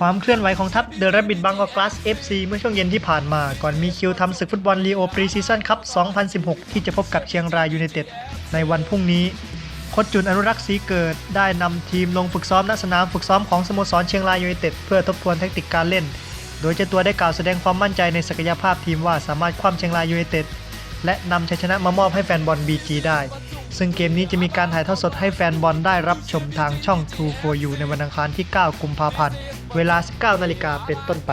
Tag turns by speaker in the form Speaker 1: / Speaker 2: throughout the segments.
Speaker 1: ความเคลื่อนไหวของทัพเดอะ r ร b บิ t บังกอกลาส FC เมื่อช่วงเย็นที่ผ่านมาก่อนมีคิวทำศึกฟุตบอลลีโอปรีซีซั่นคัพ 2016 ที่จะพบกับเชียงรายยูไนเต็ดในวันพรุ่งนี้โค้ชจุนอนุรักษ์ศรีเกิดได้นำทีมลงฝึกซ้อมณสนามฝึกซ้อมของสโมสรเชียงรายยูไนเต็ดเพื่อทบทวนแทคติกการเล่น โดยเจ้าตัวได้กล่าวแสดงความมั่นใจในศักยภาพทีมว่าสามารถคว้ำเชียงรายยูไนเต็ดและนำชัยชนะมามอบให้แฟนบอล BG ได้ ซึ่งเกมนี้จะมีการถ่ายทอดสดให้แฟนบอลได้รับชมทางช่อง True for You ในวันอังคารที่ 9 กุมภาพันธ์ เวลา 19 นาฬิกาเป็นต้นไป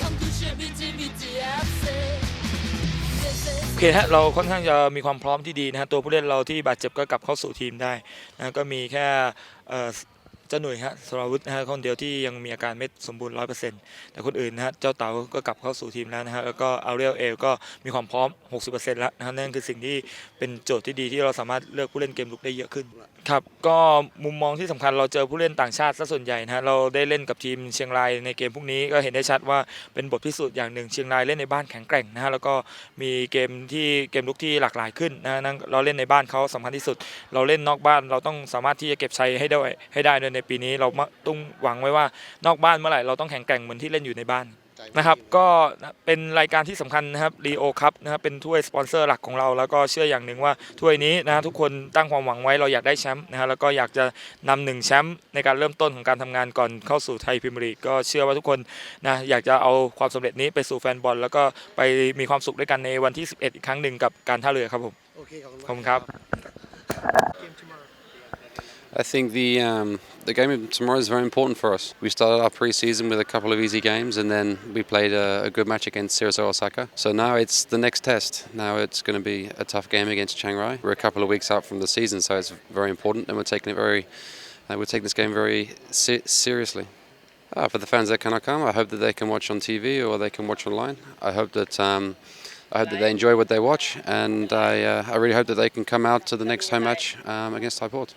Speaker 2: Come to cheer BG BGFC
Speaker 3: โอเคฮะเราค่อนข้างจะมีความพร้อมที่ดีนะฮะตัวผู้เล่นเราที่บาดเจ็บก็กลับเข้าสู่ทีมได้นะก็มีแค่ เจ้าหนุ่ยฮะสราวุธนะฮะคนเดียวที่ยังมีอาการไม่สมบูรณ์ร้อยเปอร์เซ็นต์แต่คนอื่นนะฮะเจ้าเต๋าก็กลับเข้าสู่ทีมแล้วนะฮะแล้วก็อาเรียลเอลก็มีความพร้อม 60%แล้วนะฮะนั่นคือสิ่งที่เป็นโจทย์ที่ดีที่เราสามารถเลือกผู้เล่นเกมลุกได้เยอะขึ้นครับก็มุมมองที่สำคัญเราเจอผู้เล่นต่างชาติซะส่วนใหญ่นะฮะเราได้เล่นกับทีมเชียงรายในเกมพวกนี้ก็เห็นได้ชัดว่าเป็นบทพิสูจน์อย่างหนึ่งเชียงรายเล่นในบ้านแข็งแกร่งนะฮะแล้วก็มีเกมที่เกมลุกที่หลากหลายขึ้นนะฮะนั่นเราเล่นในบ้านเขาสำคัญที่สุด เราเล่นนอกบ้านเราต้องสามารถที่จะเก็บชัยให้ได้ให้ได้ด้วยในปีนี้เราต้องหวังไว้ว่านอกบ้านเมื่อไหร่เราต้องแข็งแกร่งเหมือนที่เล่นอยู่ในบ้านนะครับก็เป็นรายการที่สำคัญนะครับรีโอคัพนะครับเป็นถ้วยสปอนเซอร์หลักของเราแล้วก็เชื่ออย่างหนึ่งว่าถ้วยนี้นะฮะทุกคนตั้งความหวังไว้เราอยากได้แชมป์นะฮะแล้วก็อยากจะนำหนึ่งแชมป์ในการเริ่มต้นของการทำงานก่อนเข้าสู่ไทยพรีเมียร์ลีกก็เชื่อว่าทุกคนนะอยากจะเอาความสำเร็จนี้ไปสู่แฟนบอล แล้วก็ไปมีความสุขด้วยกันในวันที่ 11 อีกครั้งหนึ่งกับการท่าเรือครับผมขอบคุณครับ
Speaker 4: I think the um, the game of tomorrow is very important for us. We started our pre-season with a couple of easy games, and then we played a, a good match against Cerezo Osaka. So now it's the next test. Now it's going to be a tough game against Chiang Rai. We're a couple of weeks out from the season, so it's very important, and we're taking it very, uh, we're taking this game very se- seriously. Uh, for the fans that cannot come, I hope that they can watch on TV or they can watch online. I hope that. Um, I hope that they enjoy what they watch, and I, uh, I really hope that they can come out to the next home match um, against Thai Port.